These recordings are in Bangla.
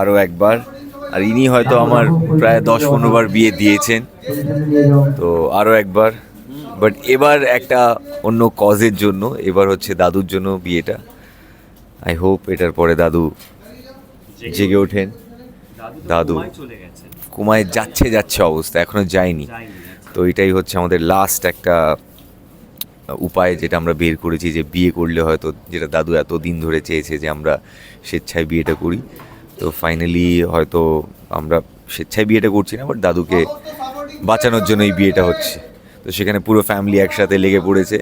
আরও একবার। আর ইনি হয়তো আমার প্রায় দশ পনেরো বার বিয়ে দিয়েছেন। তো আরও একবার। বাট এবার একটা অন্য কজের জন্য, এবার হচ্ছে দাদুর জন্য বিয়েটা। আই হোপ এটার পরে দাদু জেগে ওঠেন। দাদু কুমায় যাচ্ছে যাচ্ছে অবস্থা, এখনও যায়নি। যায়নি তো এটাই হচ্ছে আমাদের লাস্ট একটা উপায় যেটা আমরা বের করেছি যে বিয়ে করলে হয়তো, যেটা দাদু এত দিন ধরে চেয়েছে যে আমরা স্বেচ্ছায় বিয়েটা করি। তো ফাইনালি হয়তো আমরা স্বেচ্ছায় বিয়েটা করছি না বাট দাদুকে বাঁচানোর জন্য এই বিয়েটা হচ্ছে। তো সেখানে পুরো ফ্যামিলি একসাথে লেগে পড়েছে।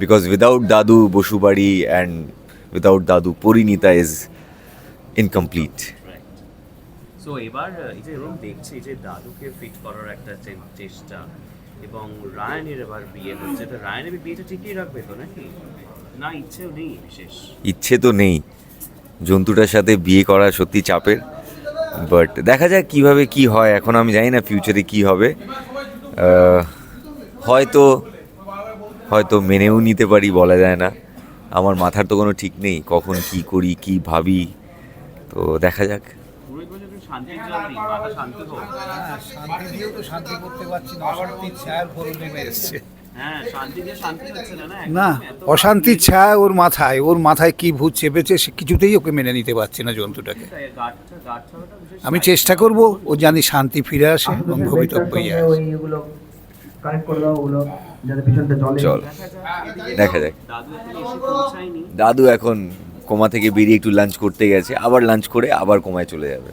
বিকজ উইদাউট দাদু বসুবাড়ি অ্যান্ড উইদাউট দাদু পরিণীতা ইজ ইনকমপ্লিট সো এবার এই যে এরকম দেখছি যে দাদুকে ফিট করার একটা চেষ্টা এবং রায়ানের এবার বিয়ে হচ্ছে। তো রায়ানের বিয়েটা ঠিকই রাখবে তো নাকি? না ইচ্ছেও নেই বিশেষ। ইচ্ছে তো নেই। জন্তুটার সাথে বিয়ে করা সত্যি চাপের বাট দেখা যাক কীভাবে কি হয় এখন আমি জানি না ফিউচারে কি হবে। হয়তো হয়তো মেনেও নিতে পারি বলা যায় না। আমার মাথার তো কোনো ঠিক নেই কখন কি করি কি ভাবি তো দেখা যাক। হ্যাঁ, শান্তি দিয়েও তো শান্তি করতে পারছি না অশান্তির ছায়ার নেমে এসছে হ্যাঁ শান্তি দিয়ে শান্তি হচ্ছে না অশান্তির ছায়া ওর মাথায় ওর মাথায় কি ভূত চেপেছে সে কিছুতেই ওকে মেনে নিতে পারছে না জন্তুটাকে। গাছটা গাছটা বিশেষ আমি চেষ্টা করব ও জানি শান্তি ফিরে আসে এবং ভবিতব্য পিছনটা চলে। চল দেখা যাক। দাদু এখন এসে পৌঁছায়নি। দাদু এখন কোমা থেকে বেরিয়ে একটু লাঞ্চ করতে গেছে আবার লাঞ্চ করে আবার কোমায় চলে যাবে।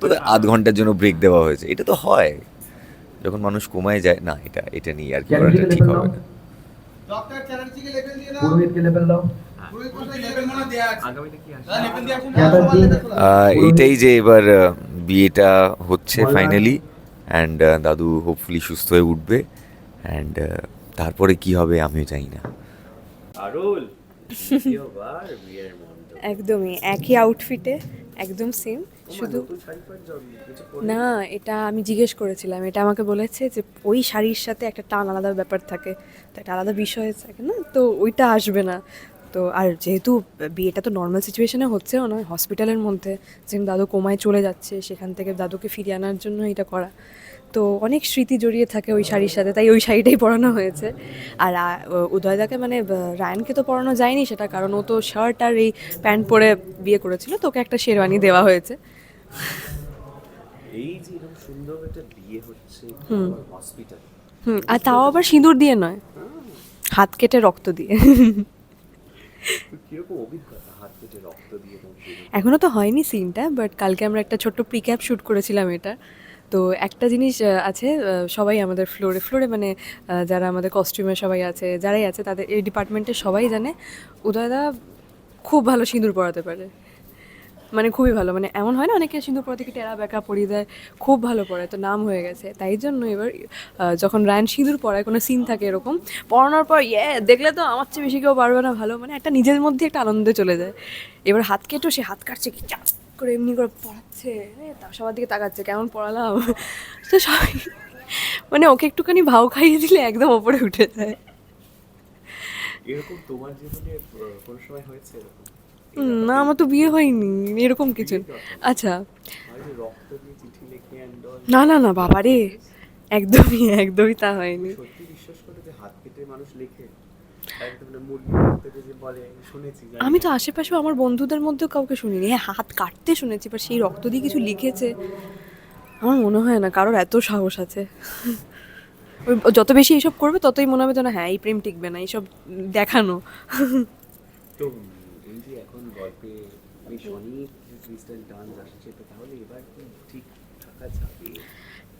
তো আধ ঘণ্টার জন্য ব্রেক দেওয়া হয়েছে। এটা তো হয়। যখন মানুষ কমায় যায় না এটা এটা নিয়ে আর কি করাটা ঠিক হবে না। পুরোহিতকে লেভেল দাও। আগামীতে কি আসবে? চ্যাটার্জি আহ, এইটাই যে এবার বিয়েটা হচ্ছে ফাইনালি অ্যান্ড দাদু হোপফুলি সুস্থ হয়ে উঠবে অ্যান্ড তারপরে কি হবে আমিও জানি না। একদমই একই আউটফিটে একদম সেম শুধু না এটা আমি জিজ্ঞেস করেছিলাম এটা আমাকে বলেছে যে ওই শাড়ির সাথে একটা টান আলাদা ব্যাপার থাকে তো একটা আলাদা বিষয় থাকে না তো ওইটা আসবে না। তো আর যেহেতু বিয়েটা তো নর্মাল সিচুয়েশনে হচ্ছেও না হসপিটালের মধ্যে যেমন দাদু কোমায় চলে যাচ্ছে সেখান থেকে দাদুকে ফিরিয়ে আনার জন্য এটা করা। তো অনেক স্মৃতি জড়িয়ে থাকে ওই শাড়ির সাথে তাই ওই শাড়িটাই পরানো হয়েছে। আর উদয়দাকে মানে রায়ানকে তো পরানো যায়নি সেটা কারণ ও তো শার্ট আর এই প্যান্ট পরে বিয়ে করেছিল তো ওকে একটা শেরওয়ানি দেওয়া হয়েছে। এই যে সুন্দর একটা বিয়ে হচ্ছে হসপিটাল হুম আর তাও আবার সিঁদুর দিয়ে নয় হাত কেটে রক্ত দিয়ে? এখনও তো হয়নি সিনটা বাট কালকে আমরা একটা ছোট্ট প্রিক্যাপ শ্যুট করেছিলাম এটা। তো একটা জিনিস আছে সবাই আমাদের ফ্লোরে ফ্লোরে মানে যারা আমাদের কস্টিউমে সবাই আছে, যারাই আছে, তাদের এই ডিপার্টমেন্টে সবাই জানে, উদয়দা খুব ভালো সিঁদুর পরাতে পারে। মানে খুবই ভালো মানে এমন হয় না, অনেকে সিঁদুর পরাতে কি টেরা বেকা পরিয়ে দেয়, খুব ভালো পড়ায় তো নাম হয়ে গেছে। তাই জন্য এবার যখন রায়ন সিঁদুর পরায়, কোনো সিন থাকে এরকম পড়ানোর পর ইয়ে দেখলে তো আমার চেয়ে বেশি কেউ পারবে না ভালো মানে একটা নিজের মধ্যে একটা আনন্দে চলে যায়। এবার হাত কেটেও সে হাত কাটছে কি, চাপ করে এমনি করে পড়াচ্ছে সবার দিকে তাকাচ্ছে কেমন পড়ালাম? তো সবাই মানে ওকে একটুখানি ভাও খাইয়ে দিলে একদম ওপরে উঠে যায়। এরকম তোমার জীবনে কোনো সময় হয়েছে না আমার তো বিয়ে হয়নি এরকম কিছু। আচ্ছা। না না না বাবা রে একদমই একদমই তা হয়নি। সত্যি বিশ্বাস করে যে হাত কেটে মানুষ লিখে আমি তো আশেপাশেও আমার বন্ধুদের মধ্যেও কাউকে শুনিনি। হ্যাঁ হাত কাটতে শুনেছি বা সেই রক্ত দিয়ে কিছু লিখেছে আমার মনে হয় না কারোর এত সাহস আছে। ওই যত বেশি এইসব করবে ততই মনে হবে যেন হ্যাঁ এই প্রেম টিকবে না এইসব দেখানো। তো এই যে এখন গল্পে অনেক ক্রিস্টাল ডান্স আসছে তো তাহলে এবার ঠিক থাকা যাবে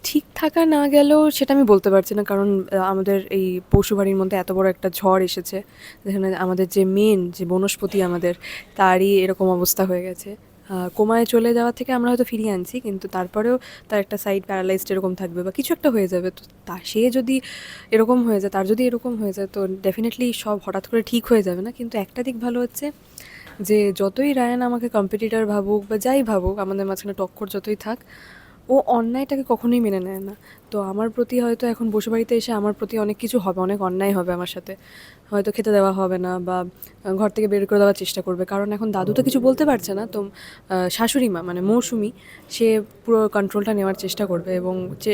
ঠিক থাকা না গেলেও সেটা আমি বলতে পারছি না, কারণ আমাদের এই পশু বাড়ির মধ্যে এত বড় একটা ঝড় এসেছে, যেখানে আমাদের যে মেন যে বনস্পতি আমাদের, তারই এরকম অবস্থা হয়ে গেছে। কোমায় চলে যাওয়া থেকে আমরা হয়তো ফিরিয়ে আনছি, কিন্তু তারপরেও তার একটা সাইড প্যারালাইজড এরকম থাকবে বা কিছু একটা হয়ে যাবে, তো তা সে যদি এরকম হয়ে যায়, তার যদি এরকম হয়ে যায়, তো ডেফিনেটলি সব হঠাৎ করে ঠিক হয়ে যাবে না। কিন্তু একটা দিক ভালো হচ্ছে, যে যতই রায়ান আমাকে কম্পিটিটার ভাবুক বা যাই ভাবুক, আমাদের মাঝখানে টক্কর যতই থাক ও অন্যায়টাকে কখনোই মেনে নেয় না। তো আমার প্রতি হয়তো এখন বসে বাড়িতে এসে আমার প্রতি অনেক কিছু হবে, অনেক অন্যায় হবে আমার সাথে। হয়তো খেতে দেওয়া হবে না বা ঘর থেকে বের করে দেওয়ার চেষ্টা করবে। কারণ এখন দাদু তো কিছু বলতে পারছে না। তো শাশুড়ি মা মানে মৌসুমি, সে পুরো কন্ট্রোলটা নেওয়ার চেষ্টা করবে এবং যে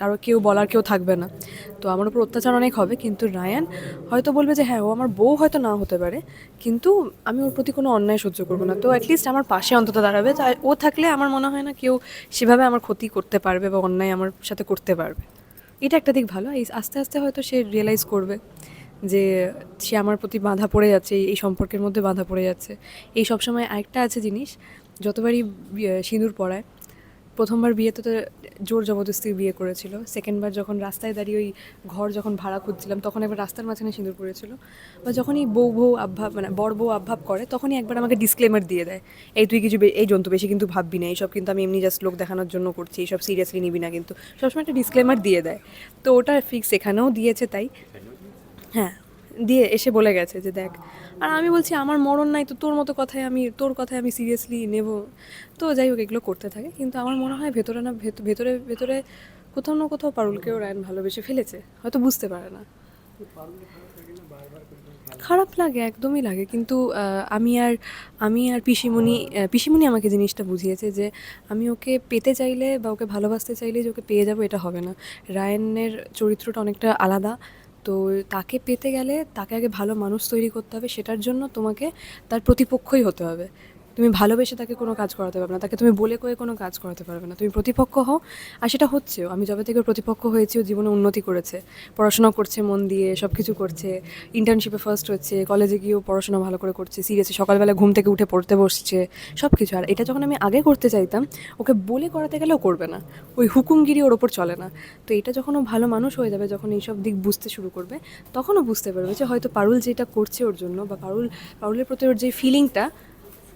কারও কেউ বলার কেউ থাকবে না। তো আমার উপর অত্যাচার অনেক হবে। কিন্তু রায়ান হয়তো বলবে যে হ্যাঁ ও আমার বউ হয়তো না হতে পারে। কিন্তু আমি ওর প্রতি কোনো অন্যায় সহ্য করব না। তো অ্যাটলিস্ট আমার পাশে অন্তত দাঁড়াবে। ও থাকলে আমার মনে হয় না কেউ সেভাবে আমার ক্ষতি করতে পারবে বা অন্যায় আমার সাথে করতে পারবে। এটা একটা দিক ভালো। এই আস্তে আস্তে হয়তো সে রিয়েলাইজ করবে যে সে আমার প্রতি বাঁধা পড়ে যাচ্ছে, এই- সম্পর্কের মধ্যে বাঁধা পড়ে যাচ্ছে। এই সবসময় আরেকটা আছে জিনিস, যতবারই সিঁদুর পড়ায় প্রথমবার বিয়েতে তো জোর জবরদস্তি বিয়ে করেছিল। সেকেন্ডবার যখন রাস্তায় দাঁড়িয়ে ওই ঘর যখন ভাড়া খুঁজছিলাম তখন একবার রাস্তার মাঝখানে সিঁদুর পড়েছিল। বা যখনই বউ বউ আভাব মানে বড় বউ আভাব করে, তখনই একবার আমাকে ডিসক্লেমার দিয়ে দেয়। এই তুই কিছু এই জন্তু বেশি কিন্তু ভাববি না, এইসব কিন্তু আমি এমনি জাস্ট লোক দেখানোর জন্য করছি, এইসব সিরিয়াসলি নিবি না কিন্তু। সবসময় একটা ডিসক্লেমার দিয়ে দেয়। তো ওটা ফিক্স এখানেও দিয়েছে তাই। হ্যাঁ। দিয়ে এসে বলে গেছে যে দেখ, আর আমি বলছি, আমার মরণ নাই তো তোর মতো কথায় আমি, তোর কথায় আমি সিরিয়াসলি নেব। তো যাই হোক, এগুলো করতে থাকে, কিন্তু আমার মনে হয় ভেতরে না, ভেত- ভেতরে ভেতরে কোথাও না কোথাও পারুলকেও রায়ন ভালোবেসে ফেলেছে, হয়তো বুঝতে পারে না। খারাপ লাগে, একদমই লাগে, কিন্তু আমি আর আমি আর পিসিমণি পিসিমণি আমাকে জিনিসটা বুঝিয়েছে যে আমি ওকে পেতে চাইলে বা ওকে ভালোবাসতে চাইলে যে ওকে পেয়ে যাব, এটা হবে না। রায়নের চরিত্রটা অনেকটা আলাদা তো তাকে পেতে গেলে তাকে আগে ভালো মানুষ তৈরি করতে হবে, সেটার জন্য তোমাকে তার প্রতিপক্ষই হতে হবে। তুমি ভালোবেসে তাকে কোনো কাজ করাতে পারবে না, তাকে তুমি বলে কয়ে কোনো কাজ করাতে পারবে না। তুমি প্রতিপক্ষ হও, আর সেটা হচ্ছেও, আমি যবে থেকে প্রতিপক্ষ হয়েছি, ও জীবনে উন্নতি করেছে। পড়াশোনা করছে, মন দিয়ে সব কিছু করছে ইন্টার্নশিপে ফার্স্ট হচ্ছে কলেজে গিয়েও পড়াশোনা ভালো করে করছে সিরিয়াসলি সকালবেলা ঘুম থেকে উঠে পড়তে বসছে সব কিছু আর এটা যখন আমি আগে করতে চাইতাম, ওকে বলে করাতে গেলেও করবে না। ওই হুকুমগিরি ওর ওপর চলে না। তো এটা যখন ও ভালো মানুষ হয়ে যাবে, যখন এইসব দিক বুঝতে শুরু করবে তখনও বুঝতে পারবে যে হয়তো পারুল যেটা করছে ওর জন্য, বা পারুল, পারুলের প্রতি ওর যে ফিলিংটা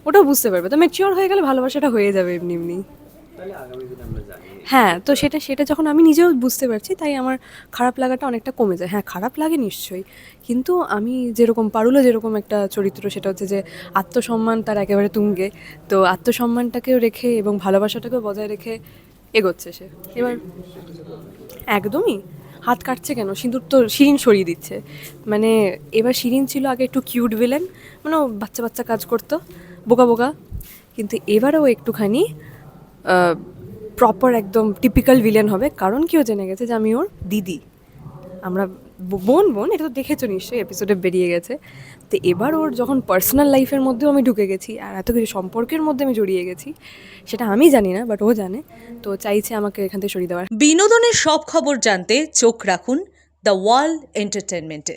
ওটাও বুঝতে পারবে। তো ম্যাচিওর হয়ে গেলে ভালোবাসাটা হয়ে যাবে এমনি এমনি। হ্যাঁ তো সেটা সেটা যখন আমি নিজেও বুঝতে পারছি তাই আমার খারাপ লাগাটা অনেকটা কমে যায়। হ্যাঁ খারাপ লাগে নিশ্চয়ই। কিন্তু আমি যেরকম পারুলো যেরকম একটা চরিত্র সেটা হচ্ছে যে আত্মসম্মান তার একেবারে তুঙ্গে। তো আত্মসম্মানটাকেও রেখে এবং ভালোবাসাটাকেও বজায় রেখে এগোচ্ছে সে। এবার একদমই হাত কাটছে কেন? সিঁদুর তো শিরিন সরিয়ে দিচ্ছে। মানে এবার শিরিন ছিল আগে একটু কিউট ভিলেন মানে বাচ্চা বাচ্চা কাজ করতো। বোকা বোকা। কিন্তু এবারেও একটুখানি প্রপার একদম টিপিক্যাল ভিলেন হবে। কারণ কেউ জেনে গেছে যে আমি ওর দিদি। আমরা বোন বোন, এটা তো দেখেছ নিশ্চয়ই এপিসোডে বেরিয়ে গেছে। তো এবার ওর যখন পার্সোনাল লাইফের মধ্যেও আমি ঢুকে গেছি, আর এত কিছু সম্পর্কের মধ্যে আমি জড়িয়ে গেছি, সেটা আমি জানি না বাট ও জানে। তো চাইছে আমাকে এখান থেকে সরিয়ে দেওয়ার। বিনোদনের সব খবর জানতে চোখ রাখুন দ্য ওয়ার্ল্ড এন্টারটেনমেন্টে